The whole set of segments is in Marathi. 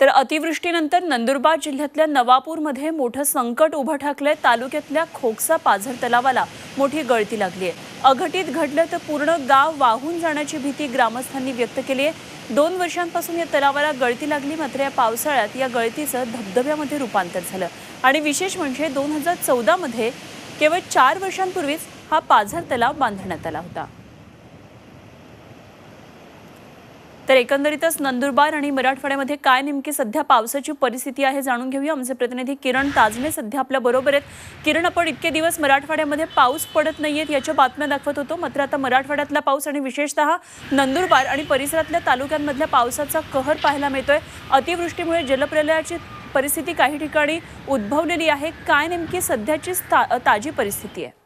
तर अतिवृष्टीनंतर नंदुरबार जिल्ह्यातल्या नवापूरमध्ये मोठं संकट उभं ठाकलंय. तालुक्यातल्या खोकसा पाझर तलावाला मोठी गळती लागली आहे. अघटित घडलं तर पूर्ण गाव वाहून जाण्याची भीती ग्रामस्थांनी व्यक्त केली आहे. दोन वर्षांपासून या तलावाला गळती लागली मात्र या पावसाळ्यात या गळतीचं धबधब्यामध्ये रूपांतर झालं. आणि विशेष म्हणजे दोन हजार चौदामध्ये केवळ चार वर्षांपूर्वीच हा पाझर तलाव बांधण्यात आला होता. तर एकंदरीतच नंदुरबार आणि मराठवाड्यामध्ये काय नेमकी सध्या पावसाची परिस्थिती आहे जाणून घेऊया. आमचे प्रतिनिधी किरण ताजमे सध्या आपल्या बरोबर आहेत. किरण आपण इतके दिवस मराठवाड्यामध्ये पाऊस पडत नाहीयेत याच्या बातम्या दाखवत होतो. मात्र आता मराठवाड्यातला पाऊस आणि विशेषतः नंदुरबार आणि परिसरातल्या तालुक्यांमधल्या पावसाचा कहर पाहायला मिळतोय. अतिवृष्टीमुळे जलप्रलयाची परिस्थिती काही ठिकाणी उद्भवलेली आहे. काय नेमकी सध्याची ता- ताजी परिस्थिती आहे?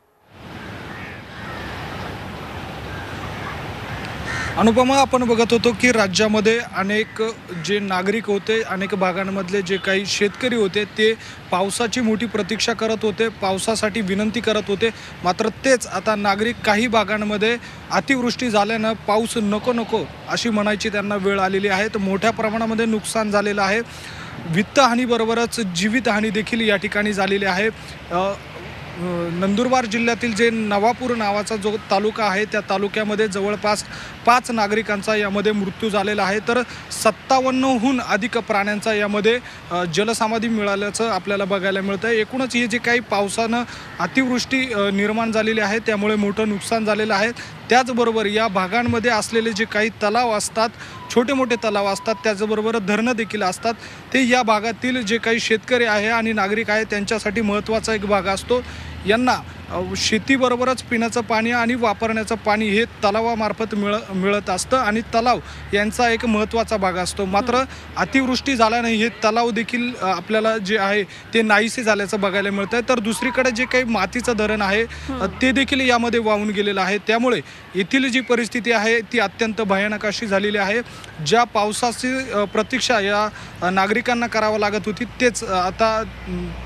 अनुपमा आपण बघत होतो की राज्यामध्ये अनेक जे नागरिक होते अनेक भागांमधले जे काही शेतकरी होते ते पावसाची मोठी प्रतीक्षा करत होते पावसासाठी विनंती करत होते. मात्र तेच आता नागरिक काही भागांमध्ये अतिवृष्टी झाल्यानं पाऊस नको नको अशी म्हणायची त्यांना वेळ आलेली आहे. तर मोठ्या प्रमाणामध्ये नुकसान झालेलं आहे. वित्तहानीबरोबरच जीवितहानी देखील या ठिकाणी झालेली आहे. नंदुरबार जिल्ह्यातील जे नवापूर नावाचा जो तालुका आहे त्या तालुक्यामध्ये जवळपास पाच नागरिकांचा यामध्ये मृत्यू झालेला आहे. तर सत्तावन्नहून अधिक प्राण्यांचा यामध्ये जलसमाधी मिळाल्याचं आपल्याला बघायला मिळतं आहे एकूणच हे जे काही पावसानं अतिवृष्टी निर्माण झालेली आहे त्यामुळे मोठं नुकसान झालेलं आहे. त्याचबरोबर या भागांमध्ये असलेले जे काही तलाव असतात छोटे मोठे तलाव असतात त्याचबरोबर धरणं देखील असतात. ते या भागातील जे काही शेतकरी आहे आणि नागरिक आहे त्यांच्यासाठी महत्त्वाचा एक भाग असतो. यांना शेतीबरोबरच पिण्याचं पाणी आणि वापरण्याचं पाणी हे तलावामार्फत मिळ मिळत असतं आणि तलाव यांचा एक महत्त्वाचा भाग असतो. मात्र अतिवृष्टी झाल्याने हे तलाव देखील आपल्याला जे आहे ते नाहीसे झाल्याचं बघायला मिळतं आहे तर दुसरीकडे जे काही मातीचं धरण आहे ते देखील यामध्ये वाहून गेलेलं आहे. त्यामुळे येथील जी परिस्थिती आहे ती अत्यंत भयानक अशी झालेली आहे. ज्या पावसाची प्रतीक्षा या नागरिकांना करावं लागत होती तेच आता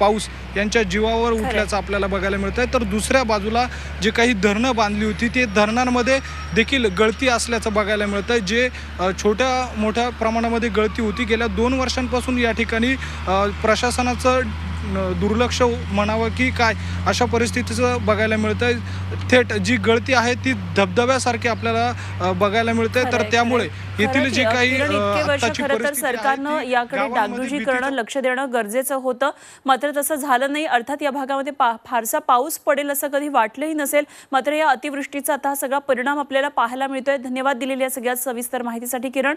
पाऊस यांच्या जीवावर. उठल्याचं आपल्याला बघायला मिळत आहे तर दुसऱ्या बाजूला जे काही धरणं बांधली होती ते धरणांमध्ये देखील गळती असल्याचं बघायला मिळतं आहे जे छोट्या मोठ्या प्रमाणामध्ये गळती होती गेल्या दोन वर्षांपासून या ठिकाणी प्रशासनाचं दुर्लक्ष म्हणावं की काय अशा परिस्थितीचं बघायला मिळतं थेट जी गळती आहे ती धबधब्यासारखी आपल्याला बघायला मिळते तर त्यामुळे. येथील जे काही तर सरकारनं याकडे डागडुजी करणं लक्ष देणं गरजेचं होतं. मात्र तसं झालं नाही. अर्थात या भागामध्ये पा- फारसा पाऊस पडेल असं कधी वाटलंही नसेल. मात्र या अतिवृष्टीचा आता सगळा परिणाम आपल्याला पाहायला मिळतोय. धन्यवाद दिलेल्या सगळ्यात सविस्तर माहितीसाठी किरण.